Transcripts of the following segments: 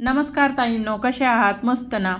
नमस्कार ताईंनो कसे आहात? मस्त ना?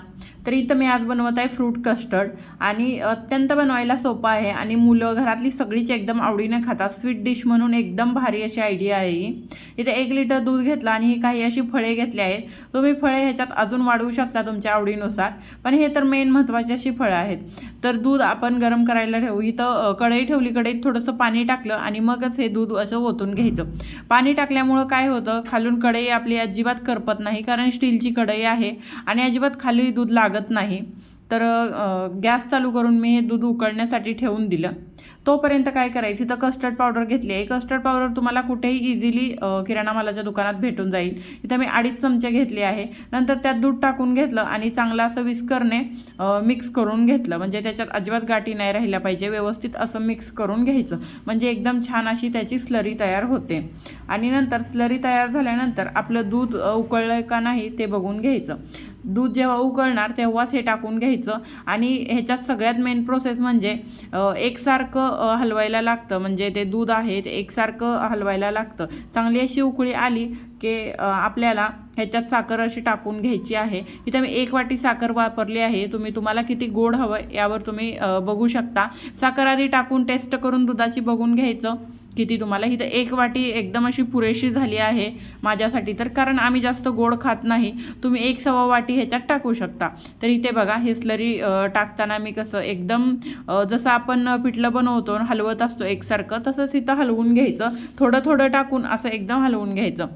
तर इथं मी आज बनवत आहे फ्रूट कस्टर्ड. आणि अत्यंत बनवायला सोपं आहे. आणि मुलं घरातली सगळीच एकदम आवडीने खातात. स्वीट डिश म्हणून एकदम भारी अशी आयडिया आहे ही. इथे एक लिटर दूध घेतलं आणि ही काही अशी फळे घेतली आहेत. तुम्ही फळे ह्याच्यात अजून वाढवू शकता तुमच्या आवडीनुसार. पण हे तर मेन महत्त्वाची अशी फळं आहेत. तर दूध आपण गरम करायला ठेवू. इथं कढई ठेवली. कढईत थोडंसं पाणी टाकलं आणि मगच हे दूध असं ओतून घ्यायचं. पाणी टाकल्यामुळं काय होतं? खालून कढई आपली अजिबात करपत नाही. कारण स्टीलची कढई आहे. आणि अजिबात खाली दूध लागत नाही. तर गॅस चालू करून मी हे दूध उकळण्यासाठी ठेवून दिलं. तोपर्यंत काय करायचं? तर कस्टर्ड पावडर घेतली आहे. कस्टर्ड पावडर तुम्हाला कुठेही इझिली किराणा मालाच्या दुकानात भेटून जाईल. इथं मी अडीच चमचे घेतले आहे. नंतर त्यात दूध टाकून घेतलं आणि चांगलं असं विस्करने मिक्स करून घेतलं. म्हणजे त्याच्यात अजिबात गाठी नाही राहिल्या पाहिजे. व्यवस्थित असं मिक्स करून घ्यायचं. म्हणजे एकदम छान अशी त्याची स्लरी तयार होते. आणि नंतर स्लरी तयार झाल्यानंतर आपलं दूध उकळलं का नाही ते बघून घ्यायचं. दूध जेव्हा उकळणार तेव्हाच हे टाकून घ्यायचं. आणि ह्याच्यात सगळ्यात मेन प्रोसेस म्हणजे एकसारखं हलवायला लागतं. म्हणजे ते दूध आहे ते एकसारखं हलवायला लागतं. चांगली अशी उकळी आली की आपल्याला ह्याच्यात साखर अशी टाकून घ्यायची आहे. इथं मी एक वाटी साखर वापरली आहे. तुम्ही तुम्हाला किती गोड हवं यावर तुम्ही बघू शकता. साखर आधी टाकून टेस्ट करून दुधाची बघून घ्यायचं. किती तुम्हाला इथं एक वाटी एकदम अशी पुरेशी झाली आहे माझ्यासाठी. तर कारण आम्ही जास्त गोड खात नाही तुम्ही एक सव्वा वाटी ह्याच्यात टाकू शकता. तर इथे बघा हे स्लरी टाकताना मी कसं एकदम जसं आपण पिठलं बनवतो हलवत असतो एकसारखं तसंच इथं हलवून घ्यायचं. थोडं थोडं टाकून असं एकदम हलवून घ्यायचं.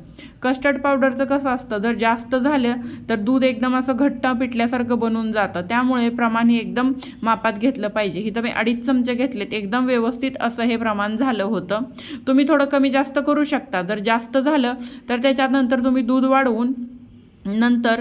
कस्टर्ड पावडरचं कसं असतं जर जास्त झालं तर दूध एकदम असं घट्ट पिठल्यासारखं बनून जातं. त्यामुळे प्रमाण हे एकदम मापात घेतलं पाहिजे. इथं मी अडीच चमचे घेतलेत. एकदम व्यवस्थित असं हे प्रमाण झालं होतं. तुम्ही थोडं कमी जास्त करू शकता. जर जास्त झालं तर त्याच्यानंतर तुम्ही दूध वाढवून नंतर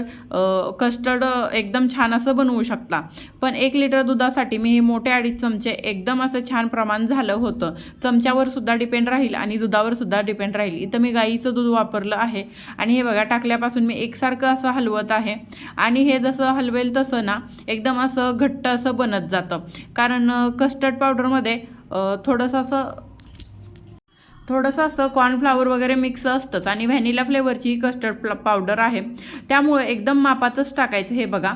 कस्टर्ड एकदम छान असं बनवू शकता. पण एक लिटर दुधासाठी मी हे मोठे अडीच चमचे एकदम असं छान प्रमाण झालं होतं. चमच्यावर सुद्धा डिपेंड राहील आणि दुधावर सुद्धा डिपेंड राहील. इथं मी गाईचं दूध वापरलं आहे. आणि हे बघा टाकल्यापासून मी एकसारखं असं हलवत आहे. आणि हे जसं हलवेल तसं ना एकदम असं घट्ट असं बनत जातं. कारण कस्टर्ड पावडरमध्ये थोडंसं असं थोडंसं असं कॉर्नफ्लावर वगैरे मिक्स असतंच. आणि व्हॅनिला फ्लेवरची कस्टर्ड प्ल पावडर आहे. त्यामुळे एकदम मापातच टाकायचं हे बघा.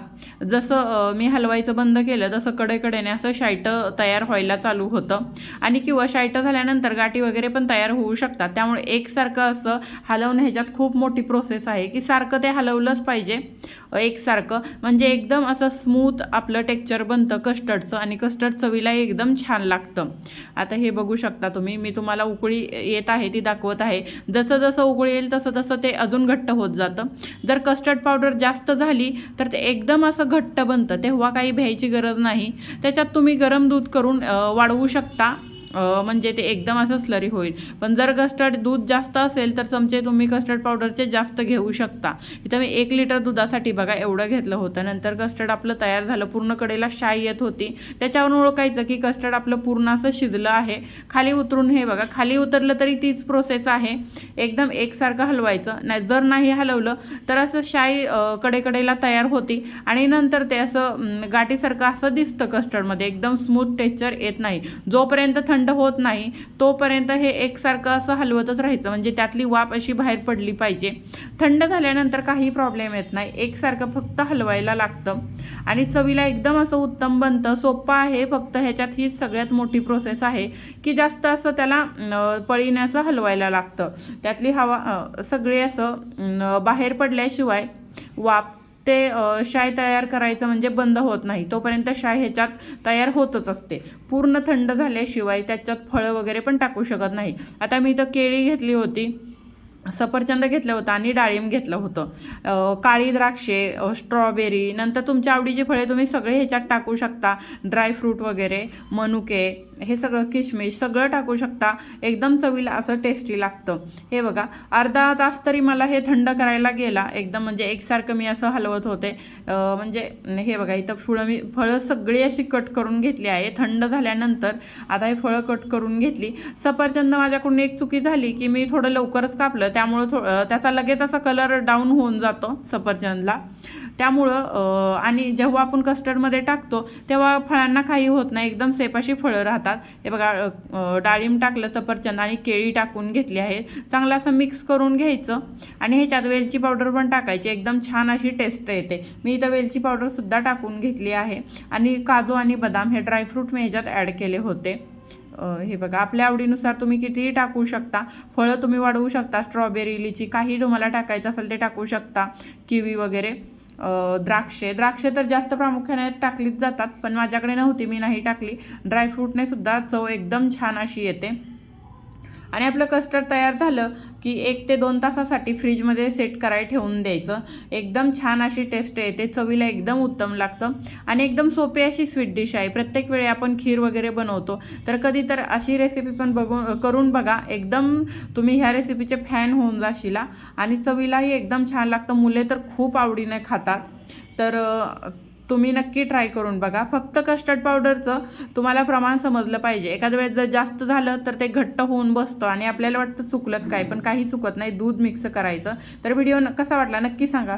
जसं मी हलवायचं बंद केलं तसं कडेकडेने असं शायटं तयार व्हायला चालू होतं. आणि किंवा शायटं झाल्यानंतर गाठी वगैरे पण तयार होऊ शकतात. त्यामुळे एकसारखं असं हलवणं ह्याच्यात खूप मोठी प्रोसेस आहे की सारखं ते हलवलंच पाहिजे. एकसारखं. म्हणजे एकदम असं स्मूथ आपलं टेक्चर बनतं कस्टर्डचं आणि कस्टर्ड चवीला एकदम छान लागतं. आता हे बघू शकता तुम्ही. मी तुम्हाला उकळी येत आहे ती दाखवत आहे. जसं जसं उकळी येईल तसं तसं ते अजून घट्ट होत जातं. जर कस्टर्ड पावडर जास्त झाली तर ते एकदम असं घट्ट बनतं. तेव्हा काही भ्यायची गरज नाही. त्याच्यात तुम्ही गरम दूध करून वाढवू शकता. म्हणजे ते एकदम असं स्लरी होईल. पण जर कस्टर्ड दूध जास्त असेल तर चमचे तुम्ही कस्टर्ड पावडरचे जास्त घेऊ शकता. इथं मी एक लिटर दुधासाठी बघा एवढं घेतलं होतं. नंतर कस्टर्ड आपलं तयार झालं पूर्ण कडेला शाई येत होती. त्याच्यावरून ओळखायचं की कस्टर्ड आपलं पूर्ण असं शिजलं आहे. खाली उतरून हे बघा खाली उतरलं तरी तीच प्रोसेस आहे. एकदम एकसारखं हलवायचं. नाही जर नाही हलवलं तर असं शाई कडेकडेला तयार होती. आणि नंतर ते असं गाठीसारखं असं दिसतं कस्टर्डमध्ये एकदम स्मूथ टेक्चर येत नाही. जोपर्यंत थंड थंड होत नाही तोपर्यंत हे एकसारखं असं हलवतच राहायचं. म्हणजे त्यातली वाफ अशी बाहेर पडली पाहिजे. थंड झाल्यानंतर काही प्रॉब्लेम येत नाही. एकसारखं फक्त हलवायला लागतं. आणि चवीला एकदम असं उत्तम बनतं. सोपं आहे फक्त ह्याच्यात ही सगळ्यात मोठी प्रोसेस आहे की जास्त असं त्याला अं, पळीने असं हलवायला लागतं. त्यातली हवा सगळी असं बाहेर पडल्याशिवाय वाफ ते शाय तयार करायचं म्हणजे बंद होत नाही. तोपर्यंत शाय ह्याच्यात तयार होतच असते. पूर्ण थंड झाल्याशिवाय त्याच्यात फळं वगैरे पण टाकू शकत नाही. आता मी इथं केळी घेतली होती. सफरचंद घेतलं होतं आणि डाळिंब घेतलं होतं. काळी द्राक्षे स्ट्रॉबेरी नंतर तुमच्या आवडीची फळे तुम्ही सगळे ह्याच्यात टाकू शकता. ड्रायफ्रूट वगैरे मनुके हे सगळं किशमिश सगळं टाकू शकता. एकदम चवीला असं टेस्टी लागतं. हे बघा अर्धा तास तरी मला हे थंड करायला गेला. एकदम म्हणजे एकसारखं मी असं हलवत होते. म्हणजे हे बघा इथं फुळं मी फळं सगळी अशी कट करून घेतली आहे. थंड झाल्यानंतर आता हे फळं कट करून घेतली. सफरचंद माझ्याकडून एक चुकी झाली की मी थोडं लवकरच कापलं. त्यामुळं थो त्याचा लगेच असा कलर डाऊन होऊन जातो सफरचंदला. त्यामुळं आणि जेव्हा आपण कस्टर्डमध्ये टाकतो तेव्हा फळांना काही होत नाही. एकदम सेफ अशी फळं राहतात. हे बघा डाळिंब टाकलं सफरचंद आणि केळी टाकून घेतली आहे. चांगलं असं मिक्स करून घ्यायचं. आणि ह्याच्यात वेलची पावडर पण टाकायची. एकदम छान अशी टेस्ट येते. मी इथं वेलची पावडरसुद्धा टाकून घेतली आहे. आणि काजू आणि बदाम हे ड्रायफ्रूट मी ह्याच्यात ॲड केले होते. हे बघा आपल्या आवडीनुसार तुम्ही कितीही टाकू शकता फळं तुम्ही वाढवू शकता स्ट्रॉबेरी लिची काही तुम्हाला टाकायचं असेल ते टाकू शकता किवी वगैरे द्राक्षे. द्राक्षे तर जास्त प्रामुख्याने टाकलीच जातात पण माझ्याकडे नव्हती मी नाही टाकली. ड्रायफ्रूटने सुद्धा चव एकदम छान अशी येते. आणि आपलं कस्टर्ड तयार झालं की एक ते दोन तासासाठी फ्रीजमध्ये सेट करायला ठेवून द्यायचं. एकदम छान अशी टेस्ट येते चवीला एकदम उत्तम लागतं. आणि एकदम सोपी अशी स्वीट डिश आहे. प्रत्येक वेळी आपण खीर वगैरे बनवतो. तर कधी तर अशी रेसिपी पण बघून करून बघा. एकदम तुम्ही ह्या रेसिपीचे फॅन होऊन जाशीला. आणि चवीलाही एकदम छान लागतं. मुले तर खूप आवडीने खातात. तर तुम्ही नक्की ट्राय करून बघा. फक्त कस्टर्ड पावडरचं तुम्हाला प्रमाण समजलं पाहिजे. एखाद्या वेळेस जर जास्त झालं तर ते घट्ट होऊन बसतं आणि आपल्याला वाटतं चुकलं काय पण काही चुकत नाही. दूध मिक्स करायचं. तर व्हिडिओ कसा वाटला नक्की सांगा.